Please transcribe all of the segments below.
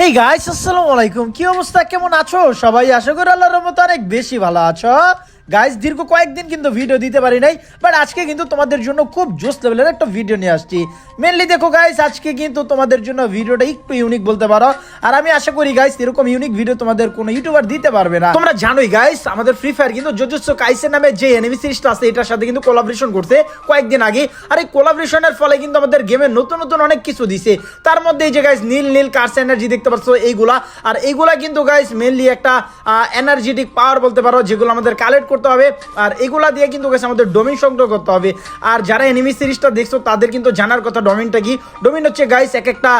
Hey guys আসসালামু আলাইকুম কি অবস্থা? কেমন আছো? সবাই আশা করি আল্লাহর রহমতে অনেক বেশি ভালো আছো। গাইস দীর্ঘ কয়েকদিন কিন্তু ভিডিও দিতে পারি নাই বাট আজকে কিন্তু তোমাদের জন্য খুব জোস লেভেলের একটা ভিডিও নিয়ে আসছি। মেনলি দেখো গাইস আজকে কিন্তু তোমাদের জন্য ভিডিওটা একটু ইউনিক বলতে পারো, আর আমি আশা করি গাইস এরকম ইউনিক ভিডিও তোমাদের কোনো ইউটিউবার দিতে পারবে না। তোমরা জানোই গাইস আমাদের ফ্রি ফায়ার কিন্তু জোজোৎসু কাইসের নামে যে এনিমি সিরিজটা আছে, এটার সাথে কিন্তু কোলাবরেশন করছে কয়েকদিন আগে, আর এই কোলাবরেশনের ফলে কিন্তু আমাদের গেমে নতুন নতুন অনেক কিছু দিছে। তার মধ্যে এই যে গাইস নীল নীল কার্স এনার্জি দেখতে পাচ্ছ এইগুলা, আর এইগুলা কিন্তু গাইস মেনলি একটা এনার্জেটিক পাওয়ার বলতে পারো, যেগুলো আমাদের কালেক্ট করতে হবে। আর এগুলা দিয়ে কিন্তু গাইস আমাদের ডোমিন সংগ্রহ করতে হবে। আর যারা এনিমি সিরিজটা দেখছ, তাদের কিন্তু জানার কথা ডোমিনটা কি? ডোমিন হচ্ছে গাইস এক একটা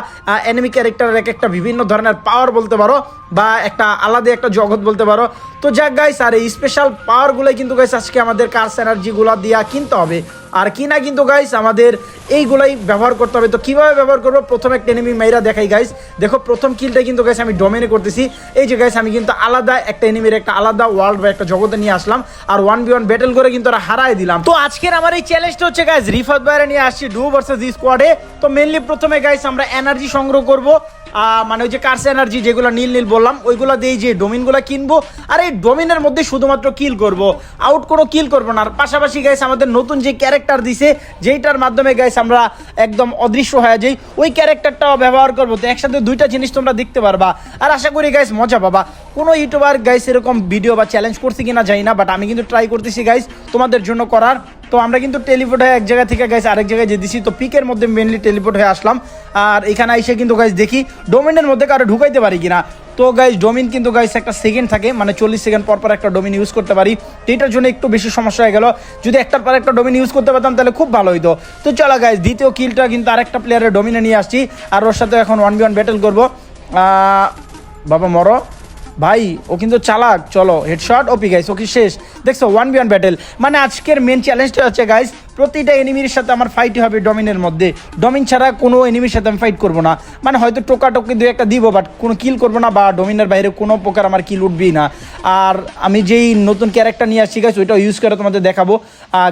এনিমি ক্যারেক্টারের এক একটা বিভিন্ন ধরনের পাওয়ার বলতে পারো বা একটা আলাদা একটা জগৎ বলতে পারো। তো যাক গাইস আর এই স্পেশাল পাওয়ারগুলোই কিন্তু গাইস আজকে আমাদের কার্স এনার্জিগুলো দিয়া কিনতে হবে। আর কিনা কিন্তু গাইস আমাদের এইগুলাই ব্যবহার করতে হবে। তো কীভাবে ব্যবহার করব? প্রথম একটা এনিমি মেয়েরা দেখাই গাইস দেখো, প্রথম কিলটা কিন্তু গাইস আমি ডোমেনে করতেছি। এই যে গাইস আমি কিন্তু আলাদা একটা এনিমির একটা আলাদা ওয়ার্ল্ড বা একটা জগতে নিয়ে আসলাম। আর ওয়ান বি ওয়ান ব্যাটেল করে কিন্তু ওরা হারাই দিলাম। তো আজকের আমার এই চ্যালেঞ্জটা হচ্ছে গাইস রিফাত বাইরে নিয়ে আসছি ডু ভার্সেস স্কোয়াডে তো মেনলি প্রথমে গাইস আমরা এনার্জি সংগ্রহ করব। মানে ওই যে কার্স এনার্জি যেগুলো নীল নীল বললাম, ওইগুলো দিয়ে যে ডোমিনগুলো কিনবো। আর এই ডোমিনের মধ্যে শুধুমাত্র কিল করব। আউট কোনো কিল করব না। আর পাশাপাশি গাইস আমাদের নতুন যে ক্যারেক্টার দিছে, যেইটার মাধ্যমে গাইস আমরা একদম অদৃশ্য হয়ে যাই, ওই ক্যারেক্টারটাও ব্যবহার করব। তো একসাথে দুইটা জিনিস তোমরা দেখতে পারবা। আর আশা করি গাইস মজা পাবা। কোনো ইউটিউবার গাইস এরকম ভিডিও বা চ্যালেঞ্জ করছি কিনা জানি না বাট আমি কিন্তু ট্রাই করতেছি গাইস তোমাদের জন্য করার। তো আমরা কিন্তু টেলিপোর্ট হয়ে এক জায়গা থেকে গাইস আরেক জায়গায় যেতেছি তো পিকের মধ্যে মেনলি টেলিপোর্ট হয়ে আসলাম। আর এখানে এসে কিন্তু গাইস দেখি ডোমিনের মধ্যে কারও ঢুকাইতে পারি কিনা। তো গাইস ডোমিন কিন্তু গাইস একটা সেকেন্ড থাকে মানে চল্লিশ সেকেন্ড পর পর একটা ডোমিন ইউজ করতে পারি। তো এটার জন্য একটু বেশি সমস্যা হয়ে গেল। যদি একটার পর একটা ডোমিন ইউজ করতে পারতাম তাহলে খুব ভালো হইতো। তো চলো গাইস দ্বিতীয় কিলটা কিন্তু আরেকটা প্লেয়ারের ডোমিনে নিয়ে আসছি। আর ওর সাথে এখন ওয়ান বি ওয়ান ব্যাটেল করব। বাবা মরো। ভাই, ও কিন্তু চালাক। চলো হেডশট ওপি গাইস ওকে শেষ? দেখছ ওয়ান বি ওয়ান ব্যাটেল মানে আজকের মেন চ্যালেঞ্জটা হচ্ছে গাইস প্রতিটা এনিমির সাথে আমার ফাইট হবে ডমিনের মধ্যে। ডমিন ছাড়া কোনো এনিমির সাথে আমি ফাইট করব না। মানে হয়তো টোকা টোকি দু একটা দিব বাট কোনো কিল করব না বা ডমিনের বাইরে কোনো প্রকার আমার কিল উঠবেই না। আর আমি যেই নতুন ক্যারেক্টার নিয়ে আসছি গাইস ওইটা ইউজ করে তোমাদের দেখাবো।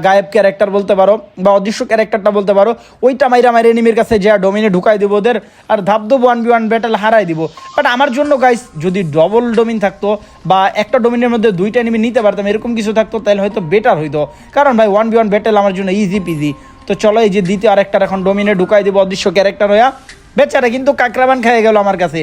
গায়েব ক্যারেক্টার বলতে পারো বা অদৃশ্য ক্যারেক্টারটা বলতে পারো, ওইটা মাইরা মাইরা এনিমির কাছে যা ডমিনে ঢুকাই দেবো ওদের, আর ধাপ দেবো ওয়ান বি ওয়ান ব্যাটেল হারাই দিব। বাট আমার জন্য গাইস যদি ডবল ডোমিন থাকতো বা একটা ডোমিনের মধ্যে দুইটা এনিমি নিতে পারতাম, এরকম কিছু থাকতো, তাহলে হয়তো বেটার হইতো। কারণ ভাই ওয়ান বি ওয়ান ব্যাটেল আমার জন্য ইজি পিজি তো চলো এই যে দ্বিতীয় আরেকটার এখন ডোমিনে ঢুকাই দেবো অদৃশ্য ক্যারেক্টার হইয়া। বেচারা কিন্তু কাকরাবান খেয়ে গেল আমার কাছে।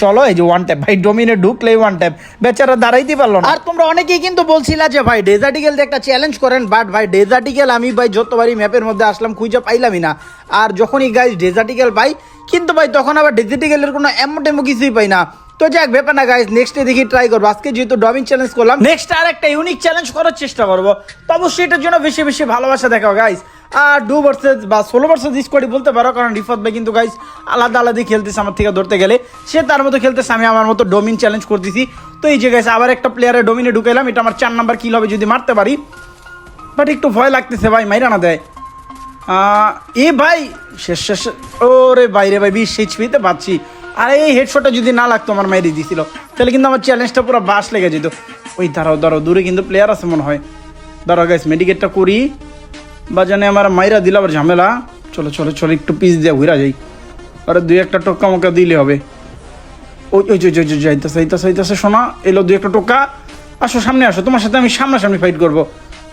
চলো এই যে ওয়ান ট্যাপ ভাই ডোমিনে ঢুকলে ওয়ান ট্যাপ বেচারা দাঁড়াইতে পারল না। আর তোমরা অনেকেই কিন্তু বলছিলা যে, ভাই ডেজার্টিকেল একটা চ্যালেঞ্জ করেন বাট ভাই ডেজার্টিকেল আমি ভাই যতবারই ম্যাপের মধ্যে আসলাম, খুঁজে পাইলামই না। আর যখনই গাইজ ডেজার্টিকেল পাই, কিন্তু ভাই তখন আবার ডেজার্টিকেলের কোনো এমন টেমো কিছুই পাই না। তো যাক, ব্যাপার না গাইজ নেক্সটে দেখি ট্রাই করব। আজকে যেহেতু ডমিং চ্যালেঞ্জ করলাম নেক্সট আর একটা ইউনিক চ্যালেঞ্জ করার চেষ্টা করব। তো অবশ্যই এটার জন্য বেশি বেশি ভালোবাসা দেখাও গাইজ আর ডু ভার্সেস বা ষোলো ভার্সেস স্কোয়াডই বলতে পারো, কারণ রিফত ভাই কিন্তু গাইজ আলাদা আলাদা খেলতেছে আমার থেকে ধরতে গেলে। সে তার মতো খেলতেছে, আমি আমার মতো ডোমিন চ্যালেঞ্জ করতেছি। তো এই যে গাইজ আবার একটা প্লেয়ারে ডোমিনে ঢুকাইলাম, এটা আমার চার নাম্বার কিল হবে যদি মারতে পারি। বাট একটু ভয় লাগতেছে ভাই, মাইরা না দেয়। এ ভাই, শেষ শেষ, ওরে বাইরে ভাই, বিশ এইচপিতে পাচ্ছি আর এই হেডশটটা যদি না লাগতো আমার মাইরে দিছিল। তাহলে কিন্তু আমার চ্যালেঞ্জটা পুরো বাস লেগে যেত। ওই দাঁড়াও দাঁড়াও দূরে কিন্তু প্লেয়ার আছে মনে হয়। দাঁড়াও গাইস মেডিকেটটা করি। বা জানে আমার মাইরা দিল আবার ঝামেলা। চলো চলো চলো একটু পিস দিয়ে ঘুরা যাই। আরে দুই একটা টোকা মোকা দিলে হবে। ওই ওই ওই যাইতেছে যাইতেছে যাইতেছে শোনা এলো দুই একটা টোকা আসো সামনে আসো তোমার সাথে আমি সামনাসামনি ফাইট করব।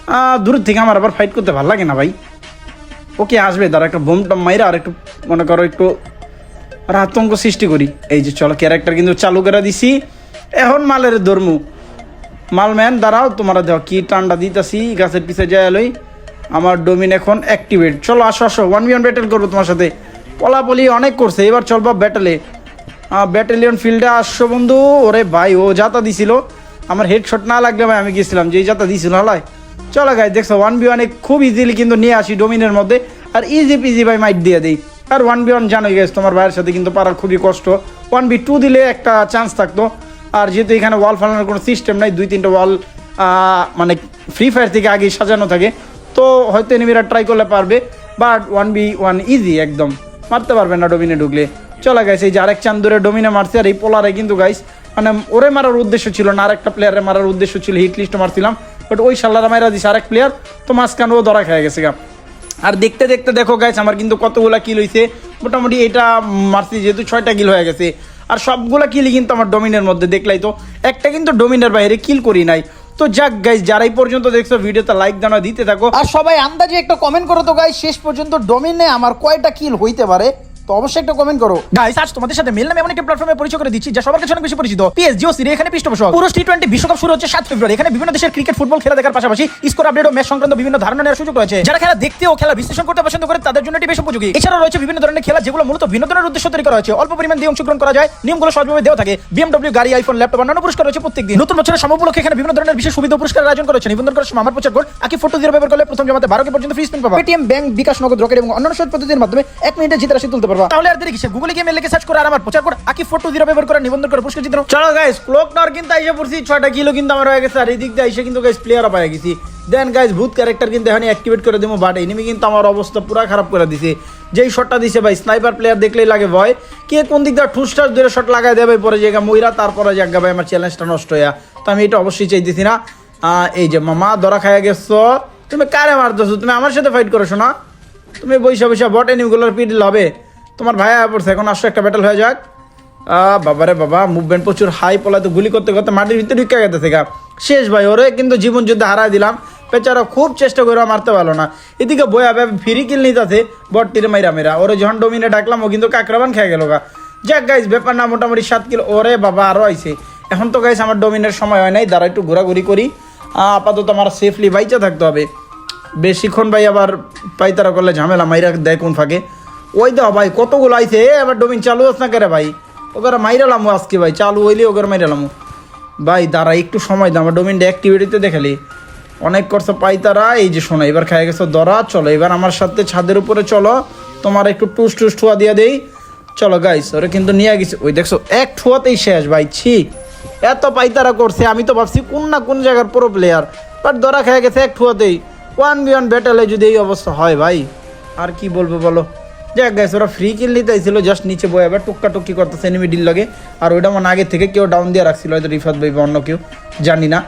আহ, দূর থেকে আমার আবার ফাইট করতে ভালো লাগে না ভাই। ওকে আসবে দাঁড়া একটা বোম টম মাইরা আর একটু মনে করো একটু আর আতঙ্ক সৃষ্টি করি। এই যে চলো ক্যারেক্টার কিন্তু চালু করে দিছি। এখন মালের ধর্মু। মাল ম্যান দাঁড়াও, তোমরা দেখো কি টান্ডা দিতেছি, গাছের পিছে যায় লই। আমার ডোমিন এখন অ্যাক্টিভেট চলো, আসো আসো ওয়ান বি ওয়ান ব্যাটেল করব তোমার সাথে। পলাপলি অনেক করছে, এবার চলবা ব্যাটেলে ব্যাটালিয়ন ফিল্ডে আসছো বন্ধু? ওরে ভাই, ও যাতা দিছিল। আমার হেডশট না লাগলে ভাই, আমি গেছিলাম যেই যাতা দিছিল হালাই চলো গাই দেখছ ওয়ান বি ওয়ানে খুব ইজিলি কিন্তু নিয়ে আসি ডোমিনের মধ্যে। আর ইজি পিজি ভাই মাইট দিয়ে দিই। আর ওয়ান বি ওয়ান জানোই গেছে তোমার ভাইয়ের সাথে কিন্তু পারা খুবই কষ্ট। ওয়ান বি টু দিলে একটা চান্স থাকতো। আর যেহেতু এখানে ওয়াল ফালানোর কোনো সিস্টেম নাই, দুই তিনটা ওয়াল মানে ফ্রি ফায়ার থেকে আগে সাজানো থাকে। তো হয়তো এনিমিরা ট্রাই করলে পারবে but one v one easy একদম। মারতে পারবে না ডোমিনে ঢুকলে। চলে গেছে এই যে আরেক চান্দুরে ডোমিনে মারছে, আর এই পোলারে কিন্তু গাইস মানে ওরে মারার উদ্দেশ্য ছিল না, আরেকটা প্লেয়ারে মারার উদ্দেশ্য ছিল হিট লিস্ট মারছিলাম বাট ওই সাল্লারা মারা দিছে আরেক প্লেয়ার তো মাঝখানে ও ধরা খেয়ে গেছে গা। আর দেখতে দেখতে দেখো গাইস আমার কিন্তু কতগুলো কিল হইছে। মোটামুটি এটা মারছি যেহেতু ছয়টা কিল হয়ে গেছে। আর সবগুলো কিলই কিন্তু আমার ডোমিনের মধ্যে, দেখলাই তো? একটা কিন্তু ডোমিনের বাইরে কিল করি নাই। তো যাক গাইজ যারাই পর্যন্ত দেখছ ভিডিওটা লাইক দানা দিতে থাকো। আর সবাই আন্দাজে একটা কমেন্ট করো তো গাইজ শেষ পর্যন্ত ডোমিনে আমার কয়টা কিল হইতে পারে? তো অবশ্যই একটা কমেন্ট করো। গাইস আজ তোমাদের সাথে মেল নামে এমন একটা প্ল্যাটফর্মে পরিচয় করে দিচ্ছি, যা সবার কাছে অনেক বেশি পরিচিত। পিএস জিও সিরি এখানে পৃষ্ঠপোষক। পুরো টি টোয়েন্টি বিশ্বকাপ শুরু হচ্ছে সাত ফেব্রুয়ারি এখানে বিভিন্ন দেশের ক্রিকেট ফুটবল খেলা দেখার পাশাপাশি স্কোর আপডেট ও ম্যাচ সংক্রান্ত বিভিন্ন ধারণা নেওয়ার সুযোগ রয়েছে। যারা খেলা দেখতে ও খেলা বিশ্লেষণ করতে পছন্দ করে, তাদের জন্য এটি বেশ উপযোগী। এছাড়াও রয়েছে বিভিন্ন ধরনের খেলা, যেগুলো মূলত বিনোদনের উদ্দেশ্য তৈরি করা হয়েছে। অল্প পরিমাণ দিয়ে অংশগ্রহণ করা যায়। নিয়মগুলো সহজভাবে দেওয়া থাকে। বিএমডব্লিউ গাড়ি আইফোন ল্যাপটপ অন্যান্য পুরস্কার রয়েছে প্রত্যেক দিন নতুন বছরের সময় উপলক্ষে এখানে বিভিন্ন ধরনের বিশেষ সুবিধা পুরস্কার আয়োজন করেছে নিবন্ধন করার সময় আমার প্রচার কোড আকি ফটো দিয়ে ব্যবহার করলে প্রথম জমাতে বারো কে পর্যন্ত ফ্রি স্পিন পাবা। Paytm bank bKash, Nagad Rocket এবং অন্যান্য সব পদ্ধতির মাধ্যমে এক মিনিটে জিতে রাশি তুলতে পারবা তাহলে আর দেরি কিসে গুগলে গিয়ে সার্চ করে আর আমার প্রচার কোড আকি ফটো দিয়ে ব্যবহার করে নিবন্ধন করে পুরস্কার জিতে চলো গাইস ক্লক টাওয়ার কিন্তু আইসা পড়ছি ছয়টা কিলো কিন্তু আমার হয়ে গেছে আর এই দিক দিয়ে আইসা কিন্তু গাইস প্লেয়ারও পাই গেছি। দেন গাইস ভূত ক্যারেক্টার কিন্তু এখানে অ্যাক্টিভেট করে দেবো বাট এনিমি কিন্তু আমার অবস্থা পুরো খারাপ করে দিছে। যেই শটটা দিছে ভাই স্নাইপার প্লেয়ার দেখলেই লাগে ভয়। কে কোন দিক দিয়ে ঠুস ঠাস ধরে শট লাগাই দেবে পরে জায়গা মইরা তারপরে জায়গা ভাই আমার চ্যালেঞ্জটা নষ্ট হইয়া। তো আমি এটা অবশ্যই চাইতেছি না। এই যে মামা ধরা খাইয়া গেছো। তুমি কারে মারতেছো? তুমি আমার সাথে ফাইট করছ না? তুমি বৈশা বৈশা বট এনিমিগুলোর পিডিল হবে তোমার ভাই আয়া পড়ছে, এখন আসো, একটা ব্যাটেল হয়ে যাক। বাবারে বাবা মুভমেন্ট প্রচুর হাই পলাতে গুলি করতে করতে মাটির ভিতরে ঢুকে গেছে গা। শেষ ভাই, ওরে কিন্তু জীবন যুদ্ধে হারাই দিলাম। বেচারা খুব চেষ্টা করে মারতে পারল না। এদিকে বয়া ভাবে ফিরি কিল নিতেছে বট তীরে মাইরা মেরা ওরে যখন ডোমিনে ডাকলাম, ও কিন্তু কাকরাবান খেয়ে গেল গা। যাক গাইজ ব্যাপার না, মোটামুটি সাত কিলো ওরে বাবা আরও আইছে। এখন তো গাইজ আমার ডোমিনের সময় হয় নাই দাঁড়া একটু ঘোরাঘুরি করি। আপাতত আমার সেফলি বাইচা থাকতে হবে। বেশিক্ষণ ভাই আবার পাইতারা করলে ঝামেলা, মাইরা দেয় কোন ফাঁকে। ওই দাও ভাই, কতগুলো আইছে? এ আবার ডোমিন চালু হস না করে ভাই? ওকে মাইরালামু আজকে ভাই, চালু হইলে ওকে মাইরালামু ভাই, দাঁড়া, একটু সময় দাও, আমার ডোমিনটা অ্যাক্টিভিটিতে দেখালি অনেক করছে পাইতারা, এই যে শোনো, এবার খাই গেছো দরা, চলো, এবার আমার সাথে ছাদের উপরে চলো। তোমার একটু টুস টুস ঠুয়া দিয়ে দেই। চলো গাইস ওরে কিন্তু নিয়ে গেছে। ওই দেখছ, এক ঠুয়াতেই শেষ ভাই, ছি। এত পাইতারা করছে, আমি তো ভাবছি কোন না কোন জায়গার পুরো প্লেয়ার বাট দরা খেয়ে গেছে এক ঠুয়াতেই। ওয়ান বিয়ান ব্যাটেলে যদি এই অবস্থা হয় ভাই, আর কি বলব বলো? যাক গাইস ওরা ফ্রি কিল নিতে আইছিল জাস্ট নিচে বয়ে আবার টুক্কা টুক্কি করতেছে এনিমি ডিল লগে। আর ওইটা মনে আগে থেকে কেউ ডাউন দিয়ে রাখছিল হয়তো রিফাত ভাই বা অন্য কেউ জানি না।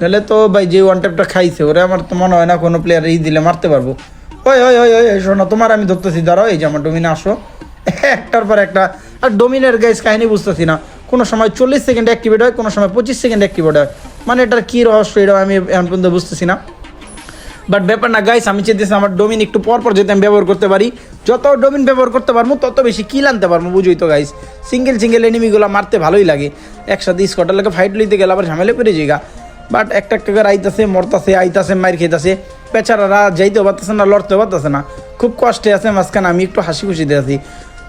নাহলে তো ভাই যে ওয়ান ট্যাপটা খাইছে ওরা আমার তো মনে হয় না কোনো প্লেয়ার এই দিলে মারতে পারব। ওই ওই ওই ওই, শোনো তোমার আমি ধরতেছি দাঁড়াও এই যে আমার ডোমিনে আসো। একটার পর একটা। আর ডোমিনের গাইস কাহিনী বুঝতেছি না। কোনো সময় চল্লিশ সেকেন্ড অ্যাক্টিভেট হয় কোনো সময় পঁচিশ সেকেন্ড অ্যাক্টিভেট হয়। মানে এটার কী রহস্য এটা আমি এখন পর্যন্ত বুঝতেছি না। বাট ব্যাপার না গাইস আমি চেয়েছি আমার ডোমিন একটু পর পর যাতে আমি ব্যবহার করতে পারি। যত ডোমিন ব্যবহার করতে পারব, তত বেশি কিল আনতে পারব, বুঝুই তো গাইস সিঙ্গেল সিঙ্গেল এনিমিগুলো মারতে ভালোই লাগে। একসাথে স্কটার লাগে ফাইট লইতে গেলে আবার ঝামেলা করে যাইগা বাট একটা একটা করে আইতাছে, মরতাছে, আইতাছে মার খেতাছে বেচারারা যাইতেও পারতেছে না, লড়তেও পারতেছে না। খুব কষ্টে আছে, মাঝখানে আমি একটু হাসি খুশিতে আছি।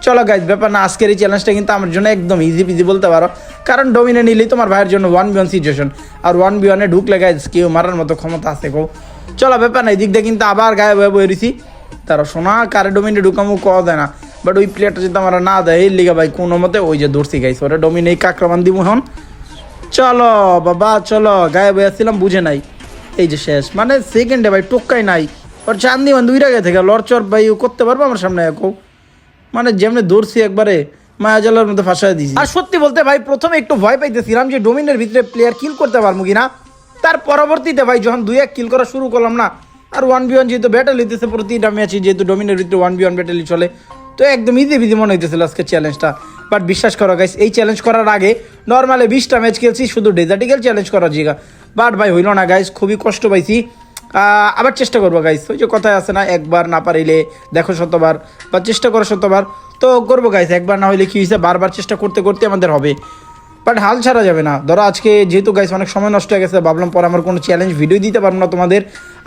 চলো গাইজ ব্যাপার না, আজকের এই চ্যালেঞ্জটা কিন্তু আমার জন্য একদম ইজি পিজি বলতে পারো। কারণ ডোমিনে নিলেই তোমার ভাইয়ের জন্য ওয়ান বি ওয়ান সিচুয়েশন আর ওয়ান বি ওয়ানে ঢুকলে গাইজ কেউ মারার মতো ক্ষমতা আছে কো চলো, ব্যাপার না এই দিক দিয়ে কিন্তু আবার গায়ে বয়ে বয়ে রয়েছি তারা সোনা, কারে ডোমিনে ঢুকামু ক দেয় না। বাট ওই প্লেয়ারটা যদি আমার না দেয়, এর লিগা ভাই কোনো মতে ওই যে দৌড়ছি গাইছে, ওরা ডোমিনে এই কাকরামান দিব এখন। চলো, বাবা, চলো গায়ে বয়ে আসছিলাম, বুঝে নাই। এই যে শেষ। মানে সেকেন্ডে ভাই টোক্কাই নাই। ওর চান্দি মান দুই রাগে থেকে লড়চর ভাই, ও করতে পারব আমার সামনে একও মানে যেমনি দৌড়ছি একবারে মায়াজালের মধ্যে ফাঁসায় দিয়েছি। আর সত্যি বলতে ভাই, প্রথমে একটু ভয় পাইতেছিলাম যে ডোমিনের ভিতরে প্লেয়ার কিল করতে পারব কিনা, তার পরবর্তীতে ভাই যখন দুই এক কিল করা শুরু করলাম না আর ওয়ান বি ওয়ান যেহেতু ব্যাটেল হইতেছে, প্রতিটা ম্যাচে যেহেতু ডোমিনের ভিতরে ওয়ান বি ওয়ান ব্যাটেলই চলে। তো একদম ইজি বিজি মনে হইতেছিল আজকে চ্যালেঞ্জটা বাট বিশ্বাস করো গাইস এই চ্যালেঞ্জ করার আগে নর্মালি বিশটা ম্যাচ খেলছি, শুধু ডেজার্টিক্যাল চ্যালেঞ্জ করার জায়গা বাট ভাই, হইল না গাইস খুবই কষ্ট পাইছি। আবার চেষ্টা করব গাইস ওই যে কথায় আছে না, একবার না পারিলে দেখো শতবার, বা চেষ্টা করো শতবার। তো করব গাইস একবার না হইলে কি হয়েছে বারবার চেষ্টা করতে করতে আমাদের হবে। বাট হাল ছাড়া যাবে না। ধরো আজকে যেহেতু গাইস অনেক সময় নষ্ট হয়ে গেছে ভাবলাম পরে আমার কোনো চ্যালেঞ্জ ভিডিও দিতে পারব না তোমাদের।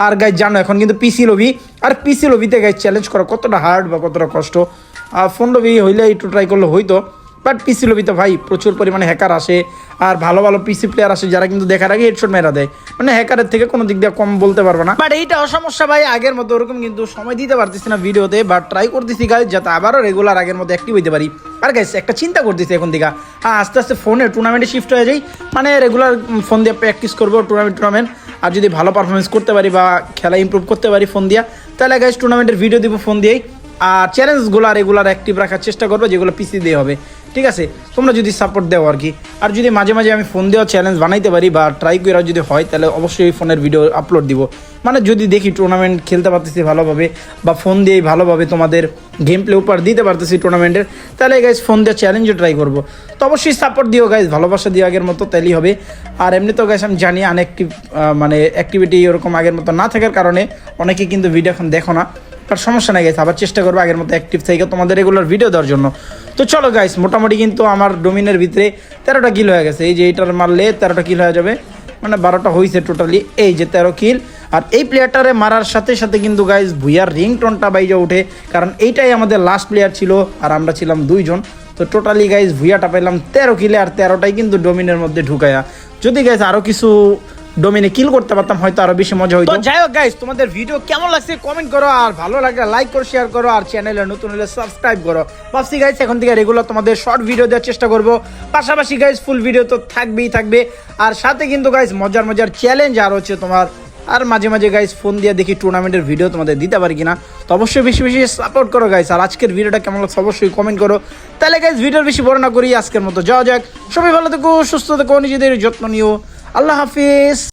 আর গাইস জানো, এখন কিন্তু পিসি লবি আর পিসি লবিতে গাইস চ্যালেঞ্জ করা, কতটা হার্ড বা কতটা কষ্ট। আর ফোন লবি হইলে একটু ট্রাই করলে হইতো। বাট পিসি লবিতে ভাই প্রচুর পরিমাণে হ্যাকার আসে আর ভালো ভালো পিসি প্লেয়ার আসে যারা কিন্তু দেখার আগে হেডশট মেরা দেয়। মানে হ্যাকারের থেকে কোনো দিক দিয়ে কম বলতে পারব না। বাট এইটা সমস্যা ভাই, আগের মতো ওরকম কিন্তু সময় দিতে পারতেছি না ভিডিওতে, বাট ট্রাই করতেছি গাইজ যাতে আবারও রেগুলার আগের মতো অ্যাক্টিভ হইতে পারি। আর গাইজ একটা চিন্তা করতেছি এখন থেকে হ্যাঁ আস্তে আস্তে ফোনে টুর্নামেন্টে শিফট হয়ে যাই। মানে রেগুলার ফোন দিয়ে প্র্যাকটিস করব টুর্নামেন্ট টুর্নামেন্ট আর যদি ভালো পারফরমেন্স করতে পারি বা খেলা ইমপ্রুভ করতে পারি ফোন দিয়া, তাহলে গাইজ টুর্নামেন্টের ভিডিও দিব ফোন দিয়েই। আর চ্যালেঞ্জগুলো রেগুলার অ্যাক্টিভ রাখার চেষ্টা করব, যেগুলো পিসি দিয়ে হবে। ঠিক আছে? তোমরা যদি সাপোর্ট দেও আর কি। আর যদি মাঝে মাঝে আমি ফোন দেওয়া চ্যালেঞ্জ বানাইতে পারি বা ট্রাই করে যদি হয়, তাহলে অবশ্যই ফোনের ভিডিও আপলোড দিব। মানে যদি দেখি টুর্নামেন্ট খেলতে পারতেছি ভালোভাবে বা ফোন দিয়েই ভালোভাবে তোমাদের গেম প্লে উপর দিতে পারতেছি টুর্নামেন্টের তাহলে গাইজ ফোন দিয়ে চ্যালেঞ্জও ট্রাই করব। তো অবশ্যই সাপোর্ট দিও গাইজ ভালোবাসা দিও আগের মতো, তাইলেই হবে। আর এমনি তো গাইজ আমি জানি আনঅ্যাক্টিভ মানে অ্যাক্টিভিটি ওরকম আগের মতো না থাকার কারণে অনেকে কিন্তু ভিডিও এখন দেখো না। আর সমস্যা নাই গাইস আবার চেষ্টা করব আগের মতো অ্যাক্টিভ থেকে তোমাদের রেগুলার ভিডিও দেওয়ার জন্য। তো চলো গাইস মোটামুটি কিন্তু আমার ডোমিনের ভিতরে তেরোটা কিল হয়ে গেছে। এই যে এইটার মারলে তেরোটা কিল হয়ে যাবে। মানে বারোটা হয়েছে টোটালি এই যে তেরো কিল আর এই প্লেয়ারটারে মারার সাথে সাথে কিন্তু গাইস ভুইয়ার রিং টোনটা বাইজে ওঠে। কারণ এইটাই আমাদের লাস্ট প্লেয়ার ছিল, আর আমরা ছিলাম দুইজন। তো টোটালি গাইস ভুইয়াটা পেলাম তেরো কিলে আর তেরোটাই কিন্তু ডোমিনের মধ্যে ঢুকায়া। যদি গাইস আরও কিছু ডোমিনে কিল করতে পারতাম, হয়তো আরও বেশি মজা হইতো। যাই হোক গাইস তোমাদের ভিডিও কেমন লাগছে? কমেন্ট করো, আর ভালো লাগলে লাইক করো শেয়ার করো, আর চ্যানেলে নতুন হলে সাবস্ক্রাইব করো। ভাবছি গাইস এখন থেকে রেগুলার তোমাদের শর্ট ভিডিও দেওয়ার চেষ্টা করব। পাশাপাশি গাইস ফুল ভিডিও তো থাকবেই, থাকবে। আর সাথে কিন্তু গাইস মজার মজার চ্যালেঞ্জ আর হচ্ছে তোমার, আর মাঝে মাঝে গাইস ফোন দিয়ে দেখি টুর্নামেন্টের ভিডিও তোমাদের দিতে পারি কিনা। তো অবশ্যই বেশি বেশি সাপোর্ট করো গাইস আর আজকের ভিডিওটা কেমন লাগছে অবশ্যই কমেন্ট করো। তাহলে গাইস ভিডিওর বেশি বড় না করি, আজকের মতো যাওয়া যাক। সবাই ভালো থেকো, সুস্থ থেকো, নিজেদের যত্ন নিও। আল্লাহ হাফিজ